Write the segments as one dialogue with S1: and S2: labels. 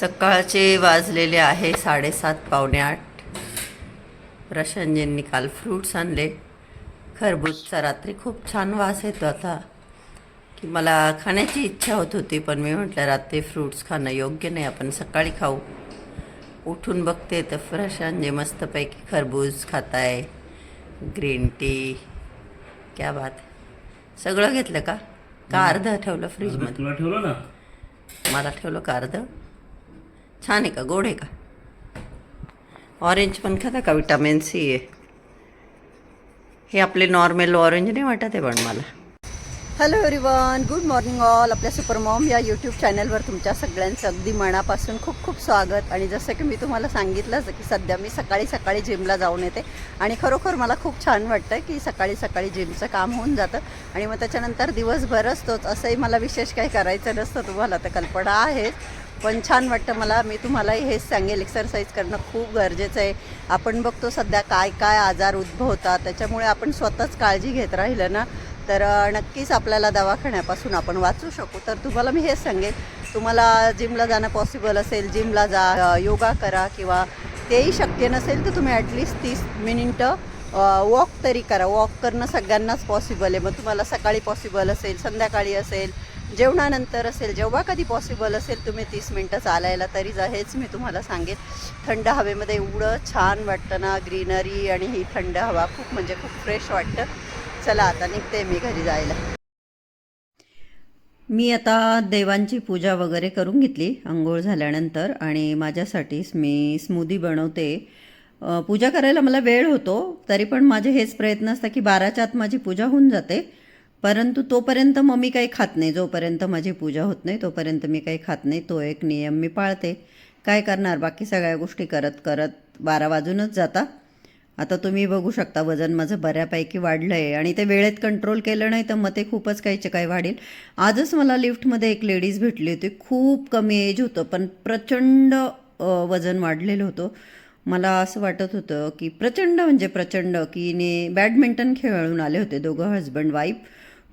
S1: सकाळचे वाजलेले आहे साडेसात पावणे आठ. प्रशांतजींनी काल फ्रूट्स आणले. खरबूजचा रात्री खूप छान वास येतो आता. की मला खाण्याची इच्छा होत होती पण मी म्हटलं रात्री फ्रूट्स खाणं योग्य नाही आपण सकाळी खाऊ. उठून बघते तर प्रशांतजी मस्तपैकी खरबूज खाताय ग्रीन टी क्या बात. सगळं घेतलं का? का अर्धं ठेवलं फ्रीजमध्ये
S2: ठेवलं ना?
S1: मला ठेवलं का अर्ध? छान आहे का? गोड आहे का? ऑरेंज पण खाता का? विटामिन सी आहे. हे आपले नॉर्मल ऑरेंज नाही वाटत आहे पण मला. Hello everyone good morning all आपल्या सुपरमॉम या यूट्यूब चॅनलवर तुमच्या सगळ्यांचं अगदी मनापासून खूप खूप स्वागत. आणि जसं की मी तुम्हाला सांगितलंच की सध्या मी सकाळी सकाळी जिमला जाऊन येते. आणि खरोखर मला खूप छान वाटतं की सकाळी सकाळी जिमचं काम होऊन जातं. आणि मग त्याच्यानंतर दिवसभर असतोच असंही मला विशेष काही करायचं नसतं तुम्हाला. तर कल्पना आहेच. पण छान वाटतं मला. मी तुम्हालाही हेच सांगेल एक्सरसाइज करणं खूप गरजेचं आहे. आपण बघतो सध्या काय काय आजार उद्भवतात. त्याच्यामुळे आपण स्वतःच काळजी घेत राहिलं ना तर नक्कीच आपल्याला दवाखान्यापासून आपण वाचू शकू. तर तुम्हाला मी हेच सांगेन तुम्हाला जिमला जाणं पॉसिबल असेल जिमला जा योगा करा किंवा तेही शक्य नसेल तर तुम्ही ॲटलिस्ट तीस मिनिटं वॉक तरी करा. वॉक करणं सगळ्यांनाच पॉसिबल आहे. मग तुम्हाला सकाळी पॉसिबल असेल संध्याकाळी असेल जेवणानंतर असेल जेव्हा कधी पॉसिबल असेल तुम्ही तीस मिनटं चालायला तरी जा हेच मी तुम्हाला सांगेन. थंड हवेमध्ये एवढं छान वाटतं ना ग्रीनरी आणि ही थंड हवा खूप म्हणजे खूप फ्रेश वाटतं. चला आता निघते मी घरी जायला. मी आता देवांची पूजा वगैरे करून घेतली आंघोळ झाल्यानंतर आणि माझ्यासाठीच मी स्मूदी बनवते. पूजा करायला मला वेळ होतो तरी पण माझे हेच प्रयत्न असतात की बाराच्या आत माझी पूजा होऊन जाते. परंतु तोपर्यंत मग मी काही खात नाही. जोपर्यंत माझी पूजा होत नाही तोपर्यंत मी काही खात नाही. तो एक नियम मी पाळते. काय करणार? बाकी सगळ्या गोष्टी करत करत बारा वाजूनच जाता. आता तुम्ही बघू शकता वजन माझं बऱ्यापैकी वाढलं आहे आणि ते वेळेत कंट्रोल केलं नाही तर मग ते खूपच काहीचे काही वाढेल. आजच मला लिफ्टमध्ये एक लेडीज भेटली होती. खूप कमी एज होतं पण प्रचंड वजन वाढलेलं होतं. मला असं वाटत होतं की प्रचंड म्हणजे प्रचंड की ने बॅडमिंटन खेळून आले होते दोघं हजबंड वाईफ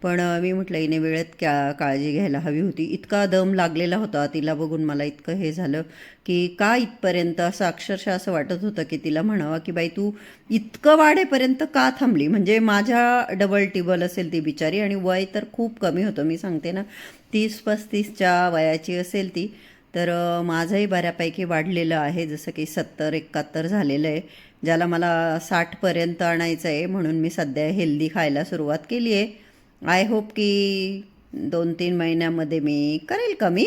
S1: पण मी म्हटलं हिने वेळेत क्या काळजी घ्यायला हवी होती. इतका दम लागलेला होता तिला बघून मला इतकं हे झालं की का इथपर्यंत असं अक्षरशः असं वाटत होतं की तिला म्हणावं की बाई तू इतकं वाढेपर्यंत का थांबली? म्हणजे माझ्या डबल टिबल असेल ती बिचारी आणि वय तर खूप कमी होतं मी सांगते ना तीस पस्तीसच्या वयाची असेल ती तर माझंही बऱ्यापैकी वाढलेलं आहे जसं की सत्तर एकाहत्तर झालेलं आहे ज्याला मला साठपर्यंत आणायचं आहे म्हणून मी सध्या हेल्दी खायला सुरुवात केली आहे. आय होप की दोन तीन महिन्यामध्ये मी करेल कमी.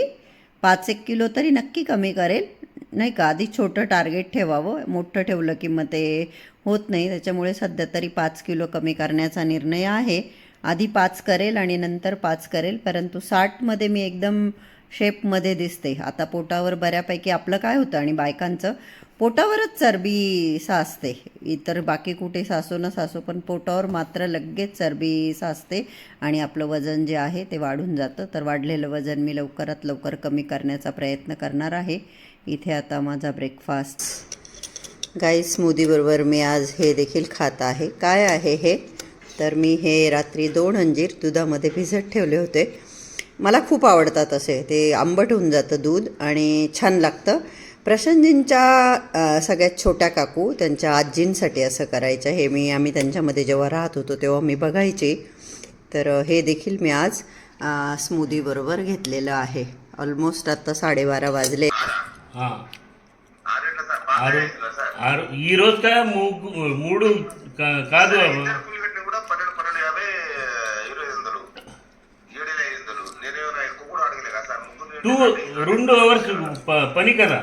S1: पाच एक किलो तरी नक्की कमी करेल. नाही का? आधी छोटं टार्गेट ठेवावं. मोठं ठेवलं की मग ते होत नाही. त्याच्यामुळे सध्या तरी पाच किलो कमी करण्याचा निर्णय आहे. आधी पाच करेल आणि नंतर पाच करेल. परंतु साठमध्ये मी एकदम शेपमध्ये दिसते. आता पोटावर बऱ्यापैकी आपलं काय होतं आणि बायकांचं? पोटावरच चरबी साचते. इतर बाकी कुठे सासो न सासो पण पोटावर मात्र लगेच चरबी साचते आणि आपलं वजन जे आहे ते वाढून जातं. तर वाढलेलं वजन मी लवकरात लवकर कमी करण्याचा प्रयत्न करणार आहे. इथे आता माझा ब्रेकफास्ट गाई स्मूदीबरोबर मी आज हे देखील खात आहे. काय आहे हे? तर मी हे रात्री दोन अंजीर दुधामध्ये भिजत ठेवले होते. मला खूप आवडतात असे. ते आंबट होऊन जातं दूध आणि छान लागतं. प्रशांतजींच्या सगळ्यात छोट्या काकू त्यांच्या आजींसाठी असं करायचं. हे मी आम्ही त्यांच्यामध्ये जेव्हा राहत होतो तेव्हा मी बघायचे. तर हे देखील मी आज स्मूदीबरोबर घेतलेलं आहे. ऑलमोस्ट आत्ता साडेबारा वाजले.
S2: तू रुंड మూడు
S3: पनी करा.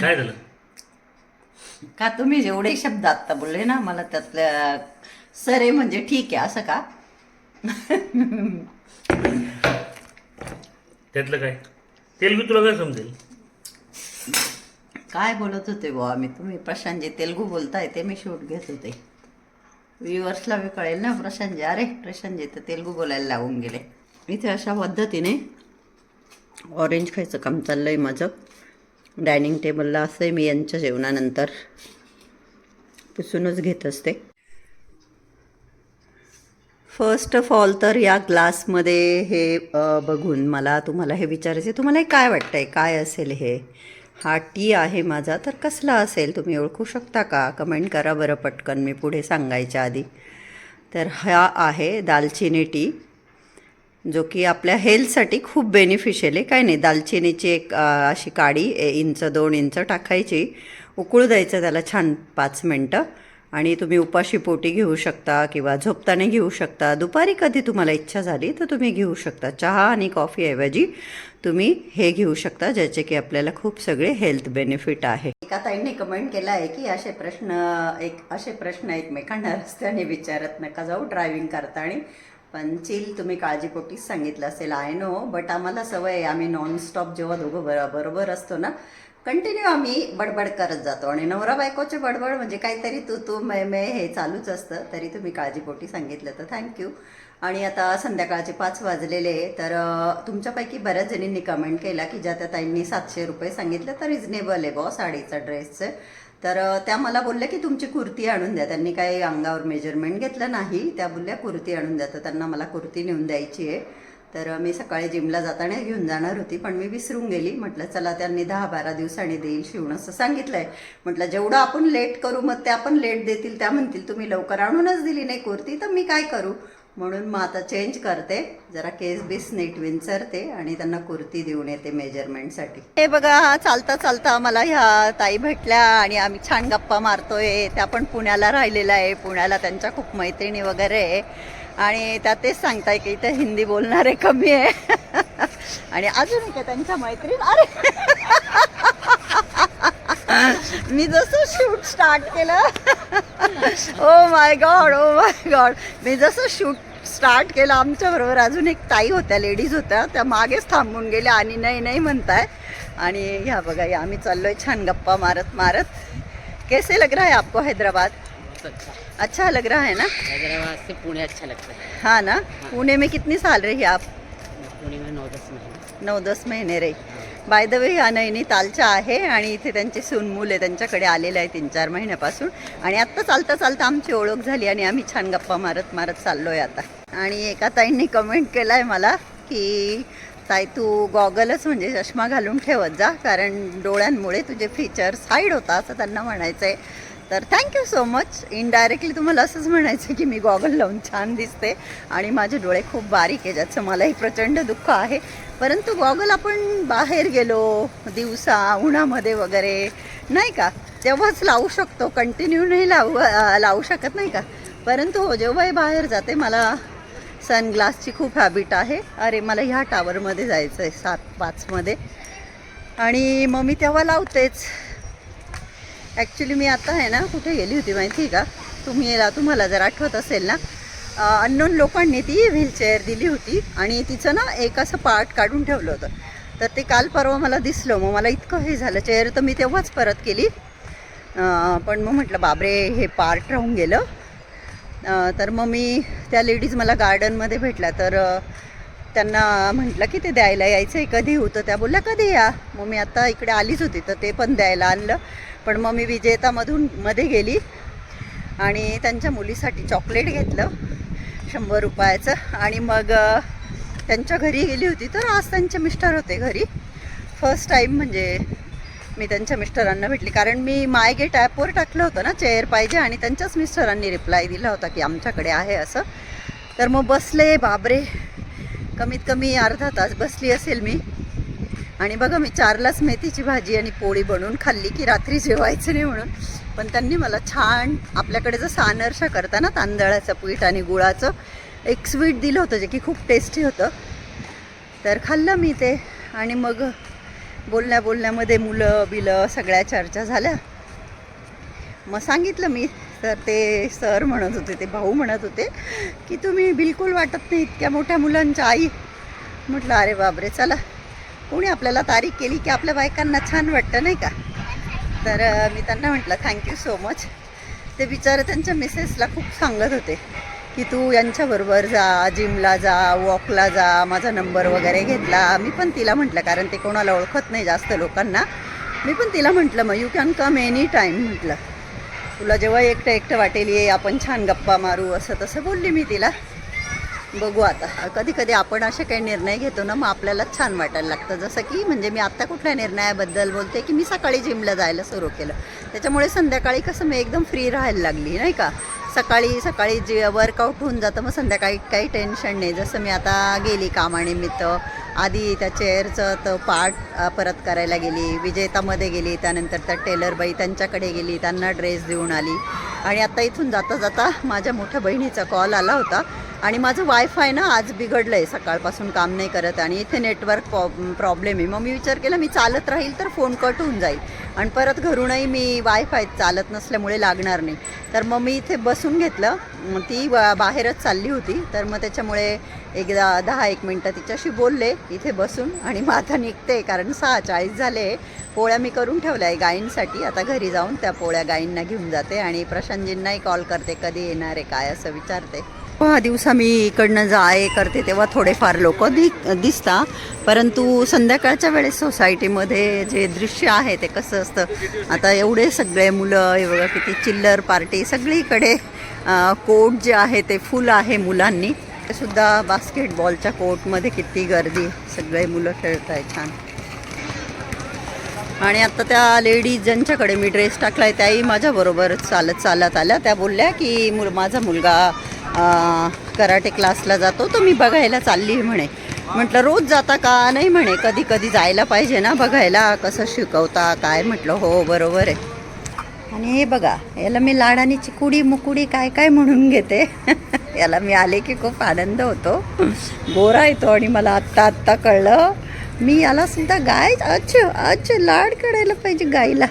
S2: काय झालं?
S1: का तुम्ही जेवढे शब्द आत्ता बोलले ना मला त्यातल्या सरे म्हणजे ठीक आहे असं का?
S2: त्यातलं काय? तेलगू तुला काय समजेल?
S1: काय बोलत होते बुवा मी तुम्ही प्रशांतजी तेलगू बोलताय ते मी शूट घेत होते. व्ह्युअर्सला बी कळेल ना प्रशांतजी अरे प्रशांतजी तर तेलगू बोलायला लावून गेले. इथे अशा पद्धतीने ऑरेंज खायचं काम चाललं आहे माझं. डायनिंग टेबलला असं मी यांच्या जेवणानंतर. पुसूनच घेत असते. फर्स्ट ऑफ ऑल तर या ग्लासमध्ये हे बघून मला तुम्हाला हे विचारायचे तुम्हाला हे काय आहे काय असेल हे? हा टी आहे माझा तर कसला असेल? तुम्ही ओळखू शकता का? कमेंट करा बरं पटकन मी पुढे सांगायच्या आधी. तर हा आहे दालचिनी टी. जो की आपल्या हेल्थसाठी खूप बेनिफिशियल आहे. काय नाही दालचिनीची एक अशी काडी इंच दोन इंच टाकायची. उकळू द्यायचं त्याला छान पाच मिनटं. आणि तुम्ही उपाशी पोटी घेऊ शकता किंवा झोपताना घेऊ शकता. दुपारी कधी तुम्हाला इच्छा झाली तर तुम्ही घेऊ शकता. चहा आणि कॉफीऐवजी तुम्ही हे घेऊ शकता ज्याचे की आपल्याला खूप सगळे हेल्थ बेनिफिट आहे. एका ताईंनी कमेंट केला आहे की असे प्रश्न एक असे प्रश्न एकमेकांना रस्त्याने विचारत नका. जाऊ ड्रायव्हिंग करताना. पण चिल तुम्ही काळजीपोटीच सांगितलं असेल आय नो बट आम्हाला सवय आहे आम्ही नॉनस्टॉप जेव्हा दोघं बर बरोबर असतो ना कंटिन्यू आम्ही बडबड करत जातो. आणि नवरा बायकोचे बडबड म्हणजे काहीतरी तू तू मै मे हे चालूच असतं तरी तुम्ही काळजीपोटी सांगितलं तर थँक्यू आणि आता संध्याकाळचे पाच वाजलेले आहे, तर तुमच्यापैकी बऱ्याच जणींनी कमेंट केला की ज्या त्या ताईंनी सातशे रुपये सांगितलं तर रिजनेबल आहे बॉ साडीचा ड्रेसचं तर त्या मला बोलल्या की तुमची कुर्ती आणून द्या. त्यांनी काही अंगावर मेजरमेंट घेतलं नाही. त्या बोलल्या कुर्ती आणून द्या. तर त्यांना मला कुर्ती नेऊन द्यायची आहे. तर मी सकाळी जिमला जाताना घेऊन जाणार होती पण मी विसरून गेली. म्हटलं चला त्यांनी दहा बारा दिवसांनी देईल शिवणं असं सांगितलंय. म्हटलं जेवढं आपण लेट करू मग त्या पण लेट देतील. त्या म्हणतील तुम्ही लवकर आणूनच दिली नाही कुर्ती तर मी काय करू? म्हणून मग आता चेंज करते. जरा केस बीस नीट विंचरते आणि त्यांना कुर्ती देऊन येते मेजरमेंटसाठी हे बघा चालता चालता मला ह्या ताई भेटल्या आणि आम्ही छान गप्पा मारतोय. त्या पण पुण्याला राहिलेल्या आहे. पुण्याला त्यांच्या खूप मैत्रिणी वगैरे आहे. आणि त्या तेच सांगताय की इथे हिंदी बोलणारे कमी आहे. आणि अजून काय त्यांच्या मैत्रीण. अरे! मी जसं शूट स्टार्ट केलं. Oh my God oh my God मी जसं शूट स्टार्ट केलं. आमच्याबरोबर अजून एक ताई होत्या लेडीज होत्या. त्या मागेच थांबून गेल्या आणि नाही नाही म्हणताय. आणि ह्या बघा या आम्ही चाललोय छान गप्पा मारत मारत. कैसे लग रहा है आपको हैदराबाद?
S4: अच्छा।
S1: अच्छा लग रहा है ना?
S4: हैदराबाद से पुणे अच्छा लगता है।
S1: हाँ ना? पुणे में कितनी साल रही आप?
S4: पुणे में नौ दस महीने।
S1: नऊ दस महिने रे बाय द वे हा नैनीतालच्या आहे आणि इथे त्यांची सूनमूल आहे त्यांच्याकडे आलेलं आहे तीन चार महिन्यापासून. आणि आत्ता चालता चालता आमची ओळख झाली आणि आम्ही छान गप्पा मारत मारत चाललो आहे आता. आणि एका ताईंनी कमेंट केला आहे मला की ताई तू गॉगलच म्हणजे चष्मा घालून ठेवत जा कारण डोळ्यांमुळे तुझे फीचर्स हाईड होता असं त्यांना म्हणायचं आहे तर थँक्यू सो मच इनडायरेक्टली तुम्हाला असंच म्हणायचं की मी गॉगल लावून छान दिसते आणि माझे डोळे खूप बारीक आहे ज्याचं मलाही प्रचंड दुःख आहे. परंतु गॉगल आपण बाहेर गेलो दिवसा उन्हामध्ये वगैरे नाही का? तेव्हाच लावू शकतो कंटिन्यू नाही लावू लावू शकत नाही का? परंतु हो जेव्हाही बाहेर जाते मला सनग्लासची खूप हॅबिट आहे. अरे मला ह्या टावरमध्ये जायचं आहे सात पाचमध्ये आणि मग मी तेव्हा लावतेच. ॲक्च्युली मी आता आहे ना कुठे गेली होती माहिती आहे का? तुम्ही याला तुम्हाला जर आठवत असेल ना अननोन लोकांनी ती व्हीलचेअर दिली होती आणि तिचं ना एक असं पार्ट काढून ठेवलं होतं. तर ते काल परवा मला दिसलं मग मला इतकं हे झालं. चेअर तर मी तेव्हाच परत केली. पण मग म्हटलं बाबरे हे पार्ट राहून गेलं. तर मग मी त्या लेडीज मला गार्डनमध्ये भेटल्या. तर त्यांना म्हटलं की ते द्यायला यायचं आहे कधी होतं? त्या बोलल्या कधी या? मग मी आता इकडे आलीच होती तर ते पण द्यायला आणलं. पण मग मी विजेतामधून मध्ये गेली आणि त्यांच्या मुलीसाठी चॉकलेट घेतलं शंभर रुपयाचं. आणि मग त्यांच्या घरी गेली होती तर आज त्यांचे मिस्टर होते घरी. फर्स्ट टाईम म्हणजे मी त्यांच्या मिस्टरांना भेटली कारण मी माय गेट ॲपवर टाकलं होतं ना चेअर पाहिजे आणि त्यांच्याच मिस्टरांनी रिप्लाय दिला होता की आमच्याकडे आहे असं. तर मग बसले बाबरे कमीत कमी अर्धा तास बसली असेल मी. आणि बघा मी चारलाच मेथीची भाजी आणि पोळी बनवून खाल्ली की रात्री जेवायचं नाही म्हणून. पण त्यांनी मला छान आपल्याकडे जसं अनर्शा करता ना तांदळाचं पीठ आणि गुळाचं एक स्वीट दिलं होतं जे की खूप टेस्टी होतं. तर खाल्लं मी ते. आणि मग बोलण्या बोलण्यामध्ये मुलं बिलं सगळ्या चर्चा झाल्या. मग सांगितलं मी तर ते सर म्हणत होते ते भाऊ म्हणत होते की तुम्ही बिलकुल वाटत नाही इतक्या मोठ्या मुलांच्या आई. म्हटलं अरे बापरे चला. कोणी आपल्याला तारीख केली की आपल्या बायकांना छान वाटतं नाही का? तर मी त्यांना म्हटलं थँक्यू सो मच ते बिचारे त्यांच्या मिसेसला खूप सांगत होते की तू यांच्याबरोबर जा जिमला जा वॉकला जा माझा नंबर वगैरे घेतला. मी पण तिला म्हटलं कारण ते कोणाला ओळखत नाही जास्त लोकांना. मी पण तिला म्हटलं मग you can come any time म्हटलं. तुला जेव्हा एकटं एकटं वाटेल ये आपण छान गप्पा मारू असं तसं बोलली मी तिला. बघू आता. कधी कधी आपण असे काही निर्णय घेतो ना मग आपल्याला छान वाटायला लागतं. जसं की म्हणजे मी आत्ता कुठल्या निर्णयाबद्दल बोलते की मी सकाळी जिमला जायला सुरू केलं. त्याच्यामुळे संध्याकाळी कसं मी एकदम फ्री राहायला लागली नाही का? सकाळी सकाळी जे वर्कआउट होऊन जातं मग संध्याकाळी काही टेन्शन नाही. जसं मी आता गेली कामानिमित्त आधी त्या चेअरचं तर पार्ट परत करायला गेली. विजेतामध्ये गेली त्यानंतर त्या टेलरबाई त्यांच्याकडे गेली त्यांना ड्रेस देऊन आली. आणि आता इथून जाता जाता माझ्या मोठ्या बहिणीचा कॉल आला होता. आणि माझं वायफाय ना आज बिघडलं आहे सकाळपासून काम नाही करत आणि इथे नेटवर्क प्रॉब्लेम आहे. मग मी विचार केला मी चालत राहील तर फोन कट होऊन जाईल. आणि परत घरूनही मी वायफाय चालत नसल्यामुळे लागणार नाही. तर मग मी इथे बसून घेतलं. ती बा बाहेरच चालली होती. तर मग त्याच्यामुळे एकदा दहा एक मिनटं तिच्याशी बोलले इथे बसून आणि मग आता निघते कारण सहा चाळीस झाले. पोळ्या मी करून ठेवल्या आहे गायींसाठी. आता घरी जाऊन त्या पोळ्या गायींना घेऊन जाते आणि प्रशांतजींनाही कॉल करते कधी येणार आहे काय? असं विचारते. हा दिवसा मी इकडनं जाय करते तेव्हा थोडेफार लोक दि दिसता. परंतु संध्याकाळच्या वेळेस सोसायटीमध्ये जे दृश्य आहे ते कसं असतं? आता एवढे सगळे मुलं एवढं किती चिल्लर पार्टी सगळीकडे कोट जे आहे ते फुल आहे मुलांनी. ते सुद्धा बास्केटबॉलच्या कोर्टमध्ये किती गर्दी सगळे मुलं खेळत आहे छान. आणि आता त्या लेडीज ज्यांच्याकडे मी ड्रेस टाकलाय त्याही माझ्याबरोबर चालत चालत आल्या. त्या बोलल्या की मुल माझा मुलगा कराटे क्लासला जातो तो मी बघायला चालली म्हणे. म्हटलं रोज जाता का? नाही म्हणे. कधी कधी जायला पाहिजे ना बघायला. कसं शिकवता? काय? म्हटलं हो बरोबर आहे. आणि हे बघा याला मी लाडानी चिकुडी मुकुडी काय काय म्हणून घेते. याला मी आले की खूप आनंद होतो. गोरा येतो आणि मला आत्ता आत्ता कळलं. मी याला सुद्धा गाय अच्छा अच्छा लाड काढायला पाहिजे गाईला.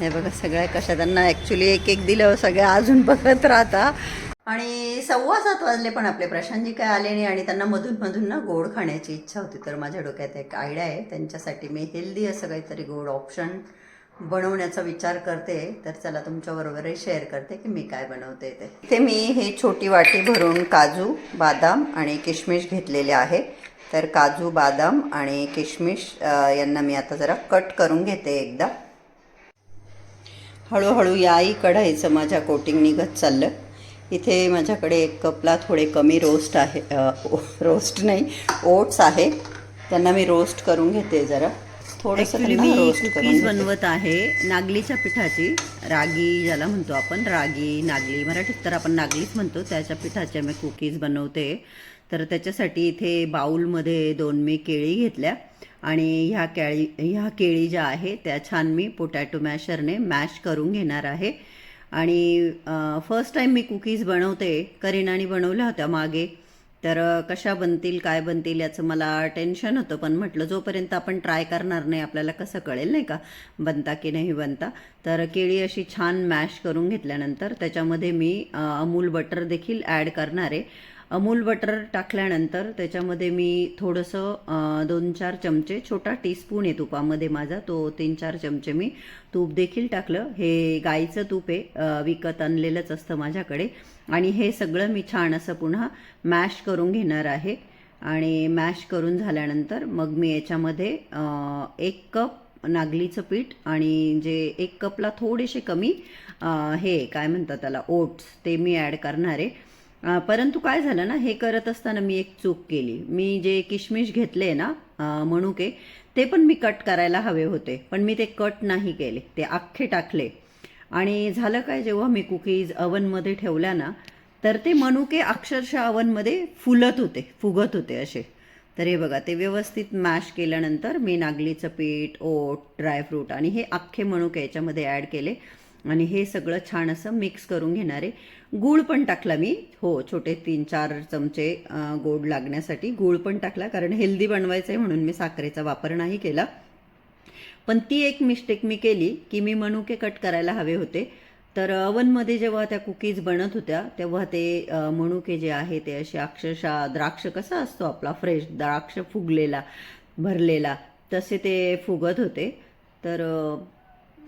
S1: हे बघा सगळ्या कशा त्यांना ॲक्च्युली एक एक दिलं सगळ्या अजून बघत राहता. आणि सव्वा सात वाजले पण आपले प्रशांतजी काय आले नाही आणि त्यांना मधून मधून ना गोड खाण्याची इच्छा होती. तर माझ्या डोक्यात एक आयडिया आहे. त्यांच्यासाठी मी हेल्दी असं काहीतरी गोड ऑप्शन बनवण्याचा विचार करते तर चला तुमच्याबरोबरही शेअर करते की मी काय बनवते ते. ते मी हे छोटी वाटी भरून काजू बादाम आणि किशमिश घेतलेले आहे. तर काजू बादाम आणि किशमिश यांना मी आता जरा कट करून घेते एकदा. हळूहळू याही कढाईचं माझ्या कोटिंग निघत चाललं. इथे माझ्याकडे एक कपला थोडे कमी रोस्ट आहे रोस्ट नाही ओट्स आहे. त्यांना मी रोस्ट करून घेते जरा. थोडंसं
S5: मी कुकीज. बनवत आहे नागलीच्या पिठाची. रागी ज्याला म्हणतो आपण रागी नागली मराठीत तर आपण नागलीच म्हणतो. त्याच्या पिठाचे मी कुकीज बनवते. तर त्याच्यासाठी इथे बाऊलमध्ये दोन मी केळी घेतल्या. आणि ह्या केळी ह्या केळी ज्या आहे त्या छान मी पोटॅटो मॅशरने मॅश करून घेणार आहे. आणि फर्स्ट टाईम मी कुकीज बनवते. करीनाने बनवल्या होत्या मागे. तर कशा बनतील काय बनतील याचं मला टेन्शन होतं. पण म्हटलं जोपर्यंत आपण ट्राय करणार नाही आपल्याला कसं कळेल नाही का? बनता की नाही बनता? तर केळी अशी छान मॅश करून घेतल्यानंतर त्याच्यामध्ये मी अमूल बटर देखील ॲड करणार आहे. अमूल बटर टाकल्यानंतर त्याच्यामध्ये मी थोडंसं दोन चार चमचे छोटा टीस्पून आहे तुपामध्ये माझा तो तीन चार चमचे मी तूप देखील टाकलं. हे गाईचं तूप आहे विकत आणलेलंच असतं माझ्याकडे. आणि हे सगळं मी छान असं पुन्हा मॅश करून घेणार आहे. आणि मॅश करून झाल्यानंतर मग मी याच्यामध्ये एक कप नागलीचं पीठ आणि जे एक कपला थोडेसे कमी हे काय म्हणतात त्याला ओट्स ते मी ॲड करणार आहे. परंतु काय झालं ना हे करत असताना मी एक चूक केली. मी जे किशमिश घेतले ना अ, मनुके ते पण मी कट करायला हवे होते. पण मी ते कट नाही केले. ते अख्खे टाकले. आणि झालं काय जेव्हा मी कुकीज अवनमध्ये ठेवल्या ना तर ते मनुके अक्षरशः अवनमध्ये फुलत होते फुगत होते असे. तर हे बघा ते व्यवस्थित मॅश केल्यानंतर मी नागलीचं पीठ ओट ड्रायफ्रूट आणि हे अख्खे मनुके याच्यामध्ये ॲड केले. आणि हे सगळं छान असं मिक्स करून घेणार आहे. गूळ पण टाकला मी. हो छोटे तीन चार चमचे गोड लागण्यासाठी गूळ पण टाकला कारण हेल्दी बनवायचं आहे म्हणून मी साखरेचा वापर नाही केला.
S1: पण ती एक मिस्टेक मी केली की मी मनुके कट करायला हवे होते. तर अवनमध्ये जेव्हा त्या कुकीज बनत होत्या तेव्हा ते मनुके जे आहे ते असे अक्षरशः द्राक्ष कसा असतो आपला फ्रेश द्राक्ष फुगलेला भरलेला तसे ते फुगत होते. तर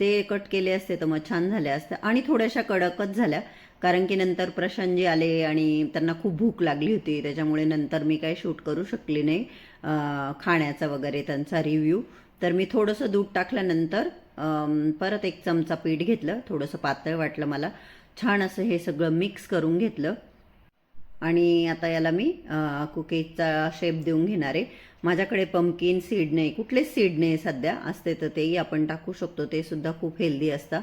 S1: ते कट केले असते तर मग छान झाले असते. आणि थोड्याशा कडकच झाल्या कारण की नंतर प्रशांतजी आले आणि त्यांना खूप भूक लागली होती त्याच्यामुळे नंतर मी काही शूट करू शकली नाही खाण्याचा वगैरे त्यांचा रिव्ह्यू तर मी थोडंसं दूध टाकल्यानंतर परत एक चमचा पीठ घेतलं थोडंसं पातळ वाटलं मला. छान असं हे सगळं मिक्स करून घेतलं. आणि आता याला मी कुकीजचा शेप देऊन घेणार आहे. माझ्याकडे पंपकिन सीड नाही. कुठलेच सीड नाही सध्या. असते तर तेही आपण टाकू शकतो. ते सुद्धा खूप हेल्दी असतात.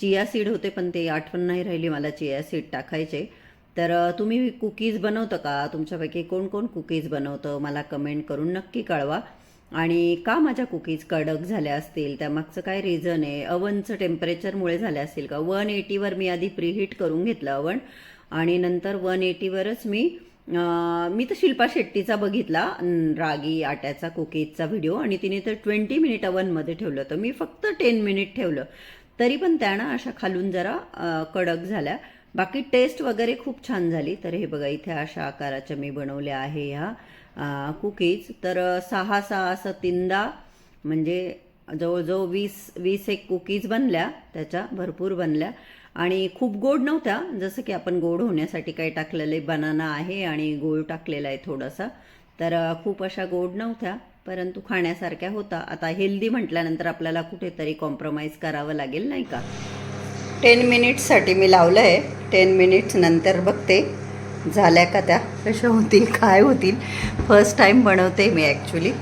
S1: चिया सीड होते पण ते आठवण नाही राहिली मला चिया सीड टाकायचे. तर तुम्ही कुकीज बनवतं का? तुमच्यापैकी कोण कोण कुकीज बनवतं? मला कमेंट करून नक्की कळवा. आणि का माझ्या कुकीज कडक झाल्या असतील? त्यामागचं काय रिझन आहे? अवनचं टेम्परेचरमुळे झाल्या असतील का? वन एटीवर मी आधी प्रीहीट करून घेतलं अवन. आणि नंतर वन एटीवरच मी मी तर शिल्पा शेट्टीचा बघितला रागी आट्याचा कुकीजचा व्हिडिओ आणि तिने तर ट्वेंटी मिनिट अवनमध्ये ठेवलं होतं. मी फक्त टेन मिनिट ठेवलं. तरी पण त्यानं अशा खालून जरा कडक झाल्या. बाकी टेस्ट वगैरे खूप छान झाली. तर हे बघा इथे अशा आकाराच्या मी बनवल्या आहे ह्या कुकीज. तर सहा सहा असं तीनदा म्हणजे जवळजवळ वीस वीस एक कुकीज बनल्या. त्याच्या भरपूर बनल्या. आणि खूप गोड नव्हत्या जसं की आपण गोड होण्यासाठी काही टाकलेले बनाना आहे आणि गोळ टाकलेला आहे थोडासा. तर खूप अशा गोड नव्हत्या परंतु खाण्यासारख्या होता. आता हेल्दी म्हटल्यानंतर आपल्याला कुठेतरी कॉम्प्रोमाइज करावं लागेल नाही का? टेन मिनिट्ससाठी मी लावलं आहे टेन मिनिट्स नंतर बघते. झाल्या का त्या? कशा होतील काय होतील? फर्स्ट टाईम बनवते मी ॲक्च्युली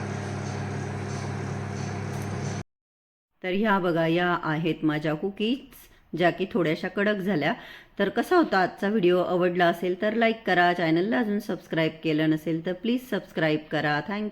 S1: तर ह्या बघा या आहेत माझ्या कुकीज ज्या की थोड्याशा कडक झाल्या. तर कसा होता आजचा व्हिडिओ आवडला असेल तर लाईक करा. चॅनलला अजून सबस्क्राईब केलं नसेल तर प्लीज सबस्क्राईब करा. थँक्यू